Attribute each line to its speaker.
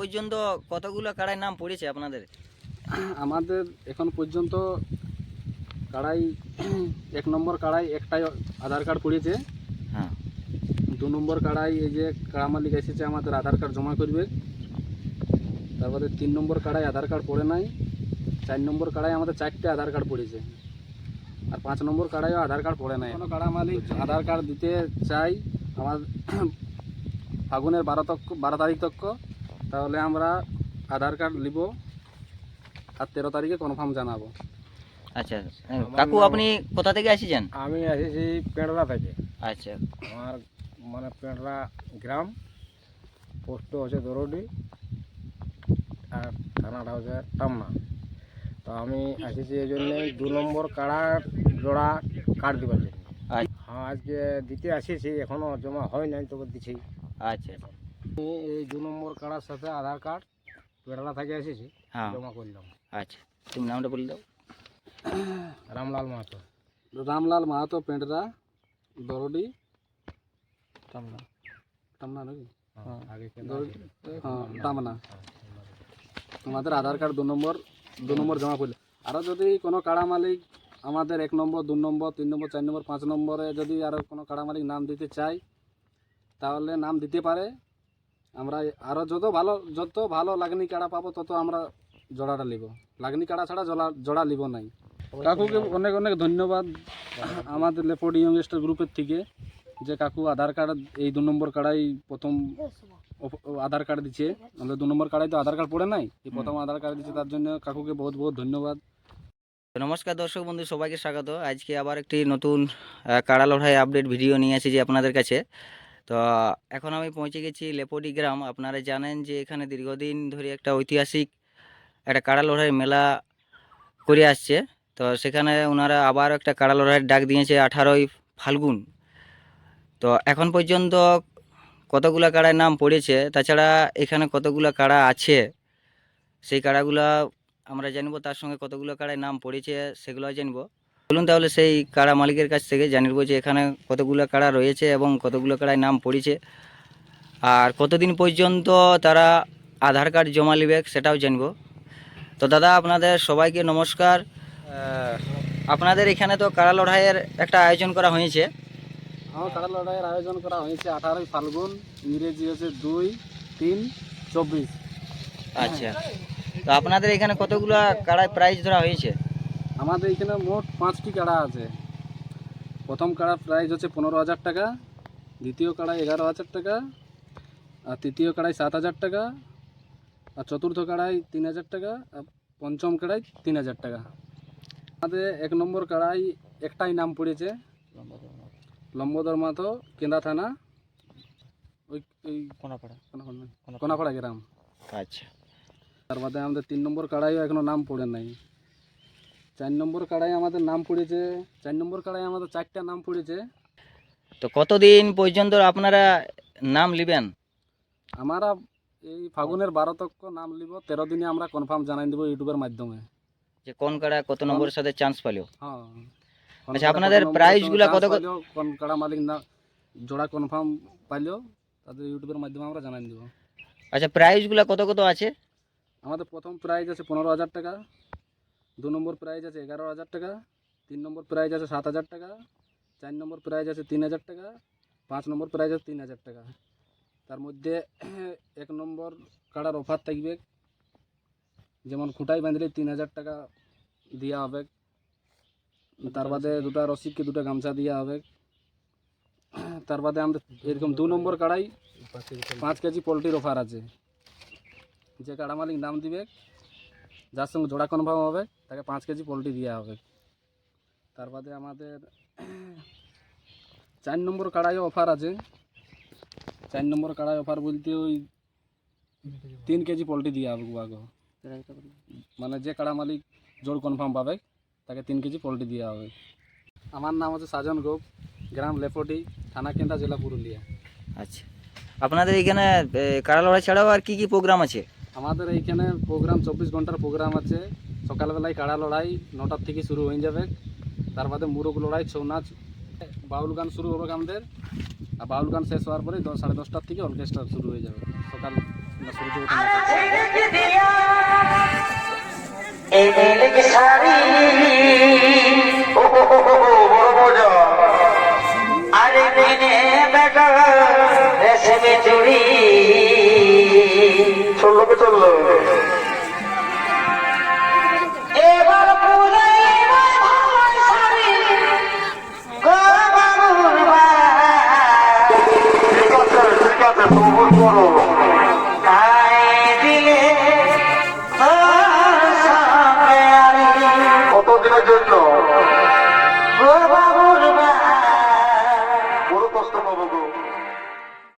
Speaker 1: পর্যন্ত কতগুলো কাড়াই নাম পড়েছে আপনাদের?
Speaker 2: আমাদের এখন পর্যন্ত কাড়াই এক নম্বর কাড়াই একটাই আধার কার্ড পড়েছে।
Speaker 1: হ্যাঁ।
Speaker 2: দু নম্বর কাড়াই এই যে কাড়া মালিক এসেছে আমাদের আধার কার্ড জমা করবে। তারপরে তিন নম্বর কাড়াই আধার কার্ড পড়ে নাই। চার নম্বর কাড়াই আমাদের চারটে আধার কার্ড পড়েছে। আর পাঁচ নম্বর কাড়াইও আধার কার্ড পড়ে নাই। কোনো কাড়া মালিক আধার কার্ড দিতে চাই আমার ফাগুনের বারো তক বারো তারিখ তক। তাহলে আমরা আধার কার্ড নিব আর তেরো তারিখে কনফার্ম জানাব।
Speaker 1: আচ্ছা কাকু আপনি কোথা থেকে আসিছেন?
Speaker 3: আমি এসেছি পেঁড়া থেকে।
Speaker 1: আচ্ছা।
Speaker 3: আমার মানে পেঁড়া গ্রাম পোস্ট হচ্ছে দরডি আর থানাটা হচ্ছে টামনা তো আমি এসেছি এই জন্যে দু নম্বর কাড়ার জোড়া কার্ড দেওয়ার জন্য।
Speaker 1: আচ্ছা।
Speaker 3: হ্যাঁ আজকে দিতে আসিছি এখনও জমা হয় নাই তবে দিছি।
Speaker 1: আচ্ছা
Speaker 3: আমি এই দু নম্বর কাড়ার সাথে আধার কার্ড থেকে এসেছি
Speaker 1: হ্যাঁ।
Speaker 3: জমা করলাম
Speaker 1: আচ্ছা তুমি নামটা বলে দাও।
Speaker 3: রামলাল মাহাতো।
Speaker 2: রামলাল মাহাতো পেন্ডরা দরডি টামনা টামনা নাকি?
Speaker 3: হ্যাঁ, আগে কেন
Speaker 2: দরডি?
Speaker 3: আছে?
Speaker 2: হ্যাঁ টামনা আমাদের আধার কার্ড দু নম্বর দু নম্বর জমা করলে। আরও যদি কোনো কাড়া মালিক আমাদের এক নম্বর দু নম্বর তিন নম্বর চার নম্বর পাঁচ নম্বরে যদি আরও কোনো কাড়া মালিক নাম দিতে চায় তাহলে নাম দিতে পারে। আমরা আরও যত ভালো যত ভালো লাগনি কাড়া পাবো তত আমরা জোড়াটা নিব লাগনি কাড়া ছাড়া জোড়া জোড়া নিব নাই। কাকুকে অনেক অনেক ধন্যবাদ আমাদের লেপোডি ইয়ংস্টার গ্রুপের থেকে যে কাকু আধার কার্ড এই দু নম্বর কাড়াই প্রথম আধার কার্ড দিচ্ছে আমাদের দু নম্বর কার্ডাই তো আধার কার্ড পড়ে নাই এই প্রথম আধার কার্ড দিচ্ছে তার জন্য কাকুকে বহুত বহুত ধন্যবাদ।
Speaker 1: নমস্কার দর্শক বন্ধু সবাইকে স্বাগত। আজকে আবার একটি নতুন কাড়া লড়াই আপডেট ভিডিও নিয়ে এসেছি আপনাদের কাছে। তো এখন আমি পৌঁছে গেছি লেপোডি গ্রাম আপনারা জানেন যে এখানে দীর্ঘদিন ধরে একটা ঐতিহাসিক, একটা কাড়া লড়াই মেলা করে আসছে। তো সেখানে ওনারা আবার একটা কাড়া লড়াইয়ের ডাক দিয়েছে, আঠারোই ফাল্গুন। তো এখন পর্যন্ত কতগুলা কাড়ার নাম পড়েছে, তাছাড়া এখানে কতগুলা কাড়া আছে, সেই কাড়াগুলা আমরা জানব, তার সঙ্গে কতগুলো কাড়ায় নাম পড়েছে সেগুলো জানব। বলুন তাহলে সেই কাড়া মালিকের কাছ থেকে জানিব যে এখানে কতগুলো কাড়া রয়েছে এবং কতগুলো কাড়ায় নাম পড়েছে। আর কতদিন পর্যন্ত তারা আধার কার্ড জমা নেবে সেটাও জানব। তো দাদা আপনাদের সবাইকে নমস্কার। আপনাদের এখানে তো কাড়া লড়াইয়ের একটা আয়োজন করা হয়েছে।
Speaker 2: আমার কাড়া লড়াইয়ের আয়োজন করা হয়েছে আঠারোই ফাল্গুন ইংরেজি হচ্ছে দুই তিন চব্বিশ।
Speaker 1: আচ্ছা। তো আপনাদের এখানে কতগুলো কাড়ায় প্রাইজ ধরা হয়েছে?
Speaker 2: আমাদের এখানে মোট পাঁচটি কাড়া আছে। প্রথম কাড়া প্রাইস হচ্ছে পনেরো হাজার টাকা দ্বিতীয় কাড়াই এগারো হাজার টাকা আর তৃতীয় কাড়াই সাত হাজার টাকা আর চতুর্থ কাড়াই তিন হাজার টাকা আর পঞ্চম কাড়াই তিন হাজার টাকা। আমাদের এক নম্বর কাড়াই একটাই নাম পড়েছে লম্বদর মাথো কেন্দা থানা ওই ওই
Speaker 1: কোনাপাড়া।
Speaker 2: কোনাপাড়া- কোনাপাড়া। গ্রাম।
Speaker 1: আচ্ছা।
Speaker 2: তার বাদে আমাদের তিন নম্বর কাড়াইও এখনও নাম পড়ে নাই। চার নম্বর কাড়াই আমাদের নাম পড়েছে চার নম্বর কাড়াই আমাদের চারটা নাম পড়েছে।
Speaker 1: তো কতদিন পর্যন্ত আপনারা নাম নেবেন
Speaker 2: আমরা এই ফাগুনের বারো তক নাম লিব তেরো দিনে আমরা কনফার্ম জানাই দেবো ইউটিউবের মাধ্যমে।
Speaker 1: যে কোন কাড়া কত নম্বরের সাথে চান্স পালো?
Speaker 2: হ্যাঁ
Speaker 1: আচ্ছা, আপনাদের
Speaker 2: কত নম্বরে
Speaker 1: prize
Speaker 2: কোনো
Speaker 1: গুলা
Speaker 2: chance
Speaker 1: কত কত-
Speaker 2: পাইলো, কোন কাড়া মালিক না জোড়া কনফার্ম পাইলো তাদের ইউটিউবের মাধ্যমে আমরা জানাই দেবো।
Speaker 1: আচ্ছা প্রাইসগুলো কত কত আছে?
Speaker 2: আমাদের প্রথম প্রাইজ আছে পনেরো হাজার টাকা। দু নম্বর প্রাইজ আছে এগারো হাজার টাকা তিন নম্বর প্রাইজ আছে সাত হাজার টাকা চার নম্বর প্রাইজ আছে তিন হাজার টাকা পাঁচ নম্বর প্রাইজ আছে তিন হাজার টাকা তার মধ্যে এক নম্বর কাড়ার অফার থাকবে যেমন খুঁটাই বাঁধলে তিন হাজার টাকা দেওয়া হবে তার বাদে দুটা রসিদকে দুটো গামছা দেওয়া হবে তার বাদে আমাদের এরকম দু নম্বর কাড়াই পাঁচ কেজি পোলট্রির অফার আছে যে কাড়া মালিক নাম দিবে যার সঙ্গে জোড়া কনফার্ম হবে, তাকে পাঁচ কেজি পোলট্রি দেওয়া হবে। তার বাদে আমাদের চার নম্বর কাড়াই অফার আছে। চার নম্বর কাড়াই অফার বলতে ওই তিন কেজি পোলট্রি দেওয়া হবে গুয়াকে মানে যে কাড়া মালিক জোড় কনফার্ম পাবে, তাকে তিন কেজি পোলট্রি দেওয়া হবে। আমার নাম হচ্ছে সাজন গোপ, গ্রাম লেপটি, থানা কেন্দ্রা, জেলা পুরুলিয়া।
Speaker 1: আচ্ছা। আপনাদের এখানে কাড়া লড়াই ছাড়াও আর কি কি প্রোগ্রাম আছে?
Speaker 2: আমাদের এইখানে প্রোগ্রাম চব্বিশ ঘণ্টার প্রোগ্রাম আছে। সকালবেলায় কাড়া লড়াই, নটার থেকে শুরু হয়ে যাবে। তার বাদে মুরগ লড়াই, ছৌ নাচ। বাউল গান শুরু হবে আমাদের। আর বাউল গান শেষ হওয়ার পরে সাড়ে দশটার থেকে অর্কেস্ট্রা শুরু হয়ে যাবে। সকাল
Speaker 4: শুরু রেশমি চুড়ি কে চলল।